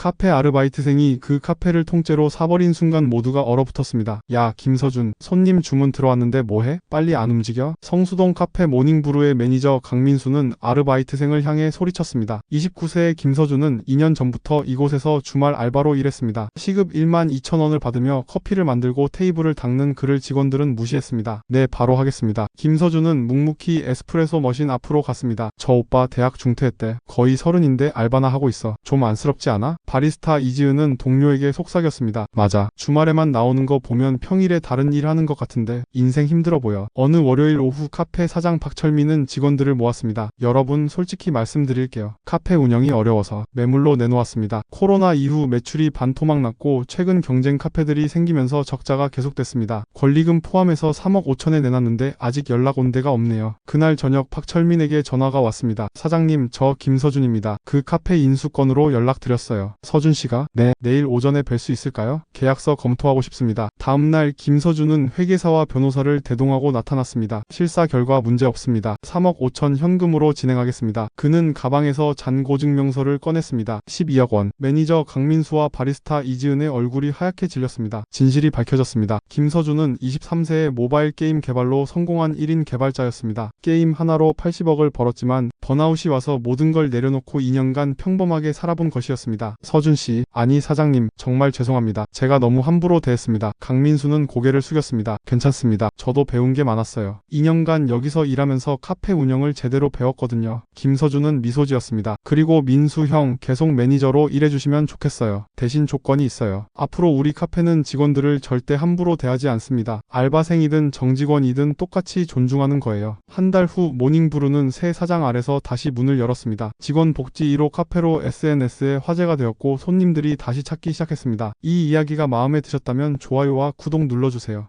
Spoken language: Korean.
카페 아르바이트생이 그 카페를 통째로 사버린 순간 모두가 얼어붙었습니다. 야, 김서준, 손님 주문 들어왔는데 뭐해? 빨리 안 움직여? 성수동 카페 모닝브루의 매니저 강민수는 아르바이트생을 향해 소리쳤습니다. 29세의 김서준은 2년 전부터 이곳에서 주말 알바로 일했습니다. 시급 1만 2천 원을 받으며 커피를 만들고 테이블을 닦는 그를 직원들은 무시했습니다. 네, 바로 하겠습니다. 김서준은 묵묵히 에스프레소 머신 앞으로 갔습니다. 저 오빠 대학 중퇴했대. 거의 서른인데 알바나 하고 있어. 좀 안쓰럽지 않아? 바리스타 이지은은 동료에게 속삭였습니다. 맞아. 주말에만 나오는 거 보면 평일에 다른 일 하는 것 같은데 인생 힘들어 보여. 어느 월요일 오후 카페 사장 박철민은 직원들을 모았습니다. 여러분 솔직히 말씀드릴게요. 카페 운영이 어려워서 매물로 내놓았습니다. 코로나 이후 매출이 반토막 났고 최근 경쟁 카페들이 생기면서 적자가 계속됐습니다. 권리금 포함해서 3억 5천에 내놨는데 아직 연락 온 데가 없네요. 그날 저녁 박철민에게 전화가 왔습니다. 사장님 저 김서준입니다. 그 카페 인수건으로 연락드렸어요. 서준 씨가 네 내일 오전에 뵐 수 있을까요? 계약서 검토하고 싶습니다. 다음날 김서준은 회계사와 변호사를 대동하고 나타났습니다. 실사 결과 문제 없습니다. 3억 5천 현금으로 진행하겠습니다. 그는 가방에서 잔고증명서를 꺼냈습니다. 12억 원. 매니저 강민수와 바리스타 이지은의 얼굴이 하얗게 질렸습니다. 진실이 밝혀졌습니다. 김서준은 23세의 모바일 게임 개발로 성공한 1인 개발자였습니다. 게임 하나로 80억을 벌었지만 번아웃이 와서 모든 걸 내려놓고 2년간 평범하게 살아본 것이었습니다. 서준 씨, 아니 사장님, 정말 죄송합니다. 제가 너무 함부로 대했습니다. 강민수는 고개를 숙였습니다. 괜찮습니다. 저도 배운 게 많았어요. 2년간 여기서 일하면서 카페 운영을 제대로 배웠거든요. 김서준은 미소 지었습니다. 그리고 민수 형 계속 매니저로 일해주시면 좋겠어요. 대신 조건이 있어요. 앞으로 우리 카페는 직원들을 절대 함부로 대하지 않습니다. 알바생이든 정직원이든 똑같이 존중하는 거예요. 한 달 후 모닝브루는 새 사장 아래서 다시 문을 열었습니다. 직원 복지 1호 카페로 SNS에 화제가 되었고 손님들이 다시 찾기 시작 했습니다. 이 이야기가 마음에 드셨다면 좋아요와 구독 눌러주세요.